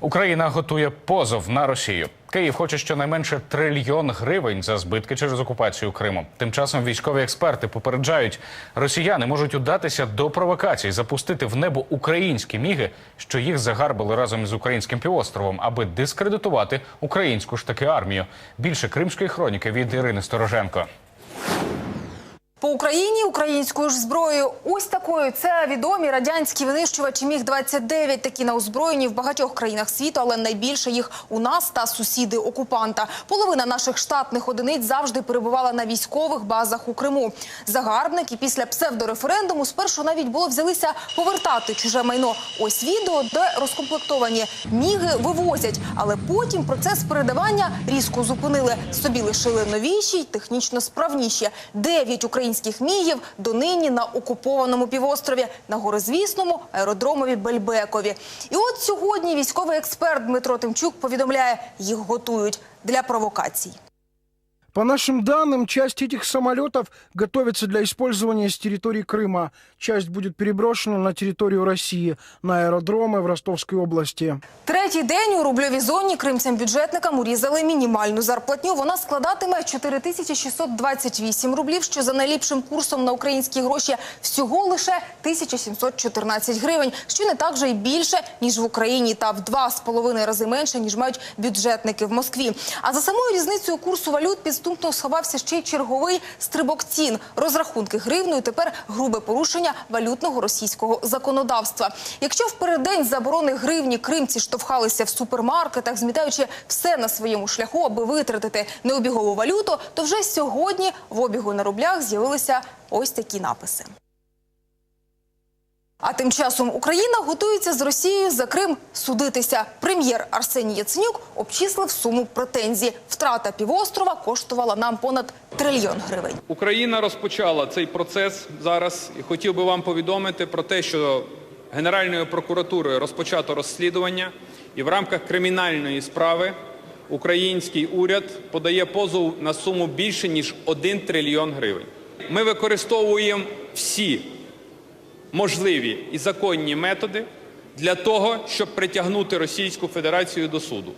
Україна готує позов на Росію. Київ хоче щонайменше трильйон гривень за збитки через окупацію Криму. Тим часом військові експерти попереджають, росіяни можуть удатися до провокацій, запустити в небо українські міги, що їх загарбили разом з українським півостровом, аби дискредитувати українську ж таки армію. Більше кримської хроніки від Ірини Стороженко. По Україні українською ж зброєю. Ось такою це відомі радянські винищувачі міг 29 Такі на озброєнні в багатьох країнах світу, але найбільше їх у нас та сусіди окупанта. Половина наших штатних одиниць завжди перебувала на військових базах у Криму. Загарбники після псевдореферендуму спершу навіть було взялися повертати чуже майно. Ось відео, де розкомплектовані міги вивозять, але потім процес передавання різко зупинили. Собі лишили новіші й технічно справніші. Дев'ять українських мігів донині на окупованому півострові на горизвісному аеродромові Бельбекові. І от сьогодні військовий експерт Дмитро Тимчук повідомляє, їх готують для провокацій. По нашим данным, часть этих самолетов готовится для использования с территории Крыма. Часть будет переброшена на территорию России, на аэродромы в Ростовской области. Третій день у рубльовій зоні кримцям-бюджетникам урізали мінімальну зарплатню. Вона складатиме 4628 рублів, що за найліпшим курсом на українські гроші всього лише 1714 гривень, що не так же й більше, ніж в Україні, та в два з половиною рази менше, ніж мають бюджетники в Москві. А за самою різницею курсу валют підступно сховався ще й черговий стрибок цін. Розрахунки гривною тепер грубе порушення валютного російського законодавства. Якщо в переддень заборони гривні кримці штовхалися в супермаркетах, змітаючи все на своєму шляху, аби витратити необігову валюту, то вже сьогодні в обігу на рублях з'явилися ось такі написи. А тим часом Україна готується з Росією за Крим судитися. Прем'єр Арсеній Яценюк обчислив суму претензій. Втрата півострова коштувала нам понад трильйон гривень. Україна розпочала цей процес зараз і хотів би вам повідомити про те, що Генеральною прокуратурою розпочато розслідування, і в рамках кримінальної справи український уряд подає позов на суму більше ніж 1 трильйон гривень. Ми використовуємо всі можливі і законні методи для того, щоб притягнути Російську Федерацію до суду.